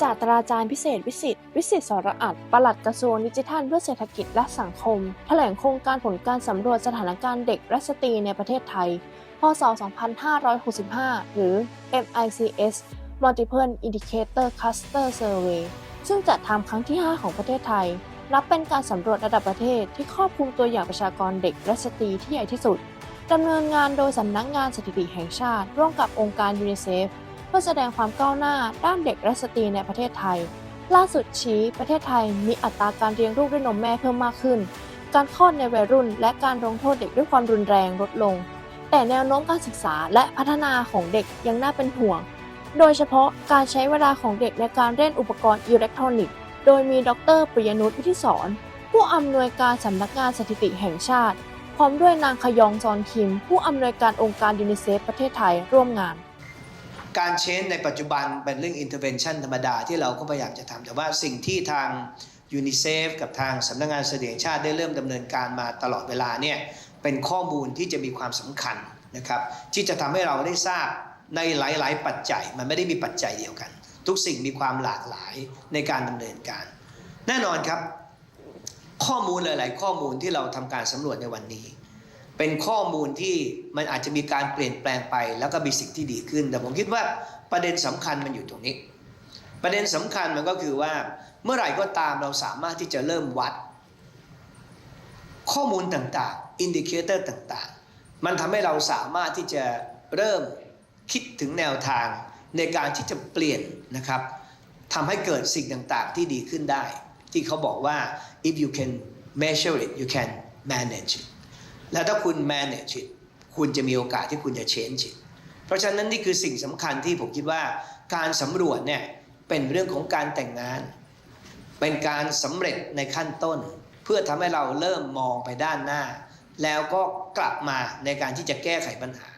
ศาสตราจารย์พิเศษวิสิตวิสิตสรอัตปลัดกระทรวงดิจิทัลเพื่อเศรษฐกิจและสังคม แถลงโครงการผลการสำรวจสถานการณ์เด็กและสตรีในประเทศไทย พศ 2565 หรือ MICS Multiple Indicator Cluster Survey ซึ่งจัดทำครั้งที่ 5 ของประเทศไทย นับเป็นการสำรวจระดับประเทศที่ครอบคลุมตัวอย่างประชากรเด็กและสตรีที่ใหญ่ที่สุดดำเนินงานโดยสำนักงานสถิติแห่งชาติ ร่วมกับองค์การยูนิเซฟ เพื่อแสดงความก้าวหน้าด้านเด็กและสตรีในประเทศไทย ล่าสุดชี้ประเทศไทยมีอัตราการเลี้ยงลูกด้วยนมแม่เพิ่มมากขึ้น การคลอดในวัยรุ่น และการลงโทษเด็กด้วยความรุนแรงลดลง แต่แนวโน้มการศึกษาและพัฒนาของเด็กยังน่าเป็นห่วง โดยเฉพาะการใช้เวลาของเด็กในการเล่นอุปกรณ์อิเล็กทรอนิกส์ โดยมีดรปริยนุชวิทิศรผู้อำนวยการสำนักงานสถิติแห่งชาติ พร้อมด้วยนางขยองจอนคิม ผู้อำนวยการองค์การยูนิเซฟประเทศไทยร่วมงาน การเชนในปัจจุบันเป็นเรื่อง intervention ธรรมดาที่เราก็พยายามจะทำแต่ว่าสิ่งที่ทางยูนิเซฟกับทางสำนักงานเสถียรชาติได้เริ่มดำเนินการมาตลอดเวลาเนี่ยเป็นข้อมูลที่จะมีความสำคัญนะครับที่จะทำให้เราได้ทราบในหลาย ๆ ปัจจัยมันไม่ได้มีปัจจัยเดียวกัน ทุกสิ่งมีความหลากหลายในการดำเนินการ แน่นอนครับ ข้อมูลหลาย ๆ ข้อมูลที่เราทำการสำรวจในวันนี้ เป็นข้อมูลที่มันอาจจะมีการเปลี่ยนแปลงไป แล้วก็มีสิ่งที่ดีขึ้น แต่ผมคิดว่าประเด็นสำคัญมันอยู่ตรงนี้ ประเด็นสำคัญมันก็คือว่าเมื่อไหร่ก็ตามเราสามารถที่จะเริ่มวัด ข้อมูลต่างๆอินดิเคเตอร์ต่างๆ มันทำให้เราสามารถที่จะเริ่มคิดถึงแนวทางในการที่จะเปลี่ยนนะครับทำให้เกิดสิ่งต่างๆที่ดีขึ้นได้ ที่เขาบอกว่า if you can measure it you can manage it แล้วถ้าคุณ manage it คุณจะมีโอกาสที่คุณจะ change it เพราะฉะนั้นนี่คือสิ่งสำคัญที่ผมคิดว่าการสำรวจเนี่ยเป็นเรื่องของการแต่งงาน เป็นการสำเร็จในขั้นต้น เพื่อทำให้เราเริ่มมองไปด้านหน้า แล้วก็กลับมาในการที่จะแก้ไขปัญหา